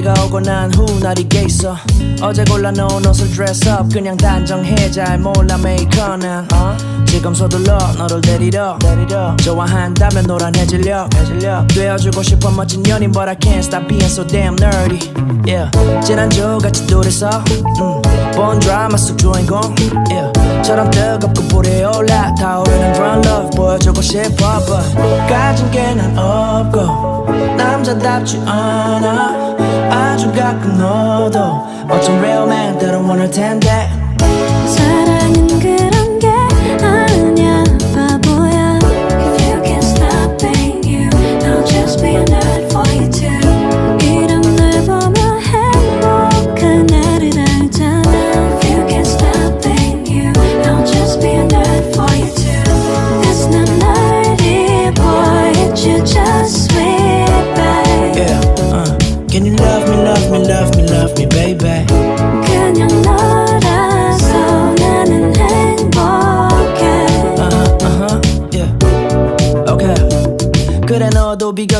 비가 오고 난 후 날이 게 있어. 어제 골라 놓은 옷을 dress up 그냥 단정해 잘 몰라 메이커는 어? 지금 서둘러 너를 데리러. 좋아한다면 노란해질려. 되어주고 싶어 멋진 연인 But I can't stop being so damn nerdy. Yeah. 지난주 같이 둘이서 음, 본 드라마 속 주인공 yeah. 뜨겁고 불이 올라 타오르는 brown love 보여주고 싶어 But 가진 게 난 없고 남자답지 않아 아주 가끔 너도 멋진 real man 때론 원할 텐데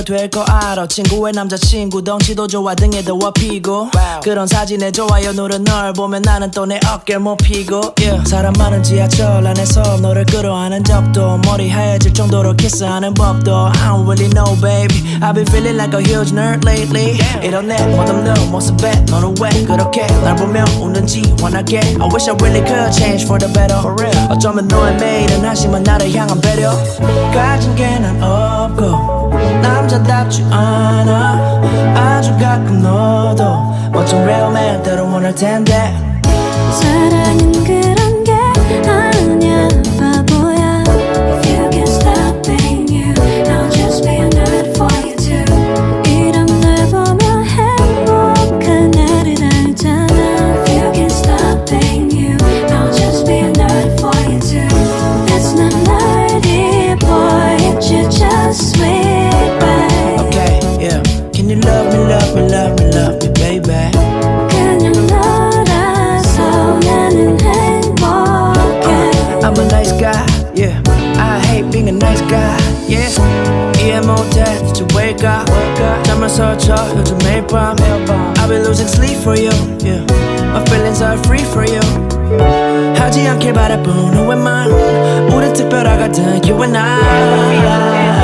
될 거 알아. 친구의 남자친구 덩치도 좋아 등에 더워 피고. 그런 사진에 좋아요 누른 널 보면 나는 또 내 어깨를 못 피고. Yeah. 사람 많은 지하철 안에서 너를 끌어안은 적도. 머리 하얘질 정도로 키스하는 법도. I don't really know baby. I've been feeling like a huge nerd lately. 이런 내 멋없는 모습에 너는 왜 그렇게? 날 보며 웃는지 원하게 I wish I really could change for the better. 어쩌면 너의 매일은 한심한 나를 향한 배려. 가진 게 난 없고 남자답지 않아. 아주 가끔 너도 멋진 real man 때론 원할 텐데. 사랑은 잠을 설쳐 요즘 매일 밤 I've been losing sleep for you, yeah My feelings are free for you 하지 않길 바라본 후회만 우린 특별하거든 you and I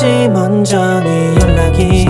어딘지 먼저 네 연락이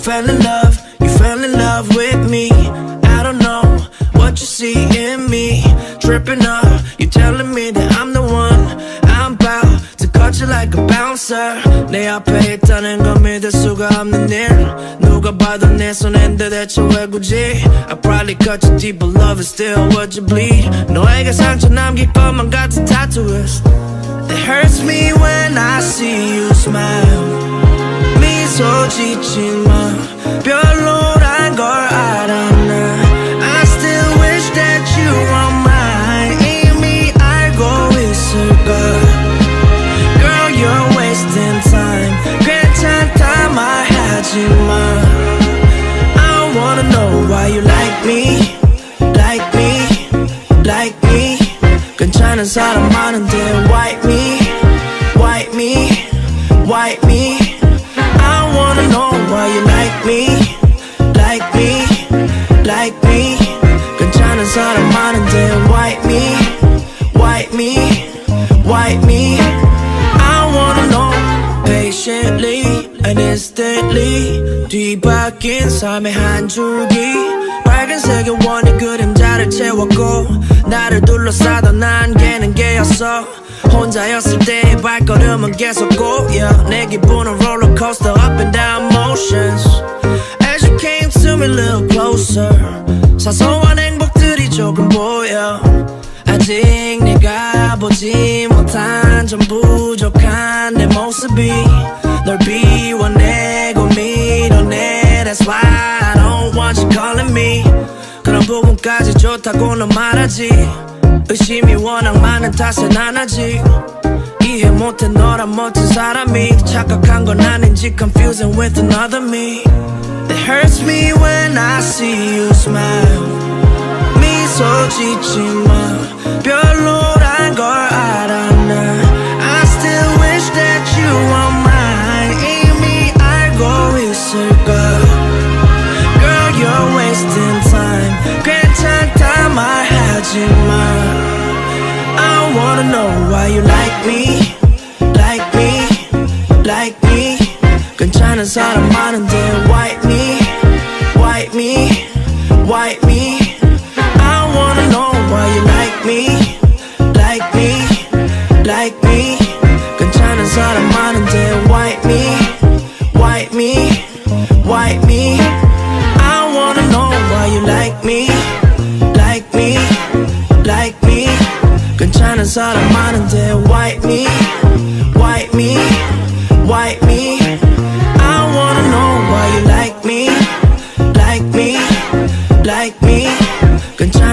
Fell in love, you fell in love with me I don't know what you see in me Tripping up, you telling me that I'm the one I'm about to cut you like a bouncer 내 앞에 있다는 걸 믿을 수가 없는 일 누가 봐도 내 손인데 대체 왜 굳이 I probably cut you deep but love is still what you bleed 너에게 상처 남길 것만 같은 tattooist It hurts me when I see you smile 괜찮은 사람 많은데 Why me Why me Why me I wanna know why you like me Like me Like me 괜찮은 사람 많은데 Why me Why me Why me I wanna know patiently and instantly 뒤바뀐 삶의 한 줄기 빨간색의 원의 그림 자를 채웠고 나를 둘러싸던 안개는 개였어. 혼자였을 때 발걸음은 계속 꼬여 내 기분은 롤러코스터 up and down motions. As you came to me a little closer 사소한 행복들이 조금 보여. 아직 내가 보지 못한 좀 부족한 내 모습이 널 비워내고 밀어내. That's why I don't want you calling me. 그런 부분까지 좋다고는 말하지 의심이 워낙 많은 탓은 안 하지 이해 못해 너란 멋진 사람이 착각한 건 아닌지 Confusing with another me It hurts me when I see you smile 미소 짓지 마 별로란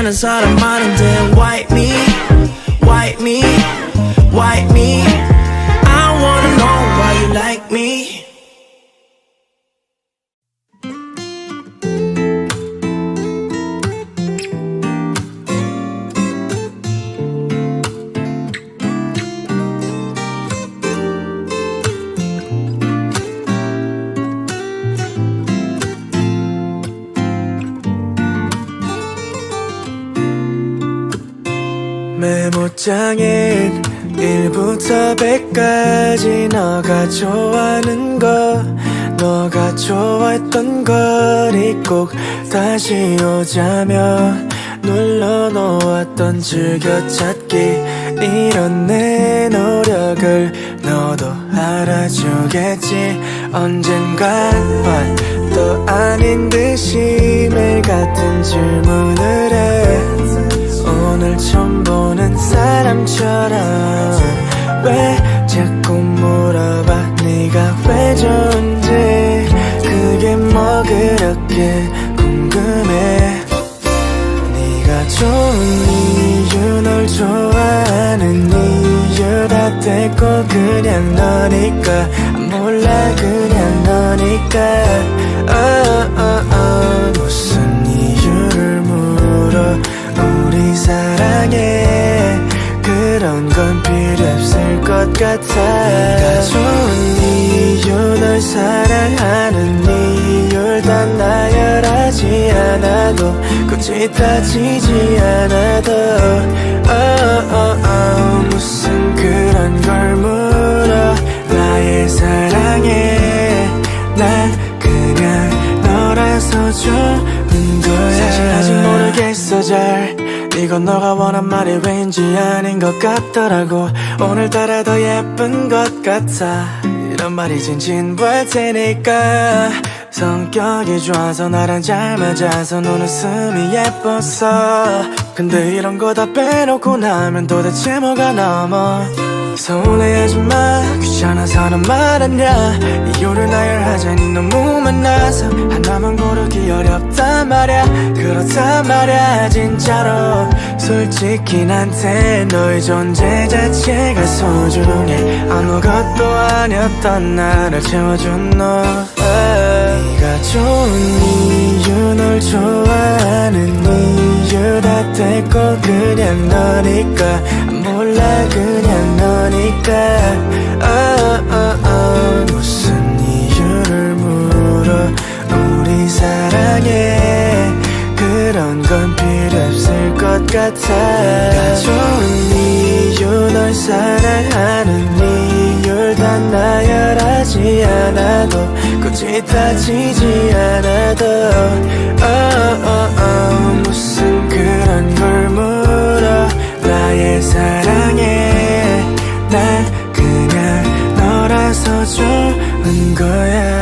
괜찮은 사람 많 메모장엔 1부터 100까지 너가 좋아하는 거 너가 좋아했던 거리 꼭 다시 오자면 눌러놓았던 즐겨찾기. 이런 내 노력을 너도 알아주겠지. 언젠간 또 아닌 듯이 매일 같은 질문을 해 오늘 처음 보는 사람처럼 왜 자꾸 물어봐? 네가 왜 좋은지 그게 뭐 그렇게 궁금해? 네가 좋은 이유 널 좋아하는 이유 다 됐고 그냥 너니까. 몰라 그냥 너니까 사랑해. 그런 건 필요 없을 것 같아. 네가 좋은 이유 널 사랑하는 이유를 다 나열하지 않아도 굳이 따지지 않아도. oh, oh, oh. 무슨 그런 걸 물어 나의 사랑해 난 그냥 너라서 좋 은 거야. 사실 아직 모르겠어 잘. 이건 너가 원한 말이 왠지 아닌 것 같더라고. 오늘따라 더 예쁜 것 같아. 이런 말이 진진부할 테니까. 성격이 좋아서 나랑 잘 맞아서 눈웃음이 예뻤어. 근데 이런 거 다 빼놓고 나면 도대체 뭐가 남아 서운해하지 마. 귀찮아서는 말았냐. 이유를 나열하자니 너무 많아서 하나만 고르기 어렵단 말야. 그렇단 말야. 진짜로 솔직히 난테 너의 존재 자체가 소중해. 아무것도 아니었던 나를 채워준 너. 네가 좋은 이유 널 좋아하는 이유 다 됐고 그냥 너니까 몰라 그냥 너니까 oh, oh, oh. 무슨 이유를 물어 우리 사랑에 그런 건 필요 없을 것 같아 내가 좋은 이유 널 사랑하는 이유를 다 나열하지 않아도 굳이 따지지 않아도 oh, oh, oh. 무슨 그런 걸 물어 사랑해. 난 그냥 너라서 좋은 거야.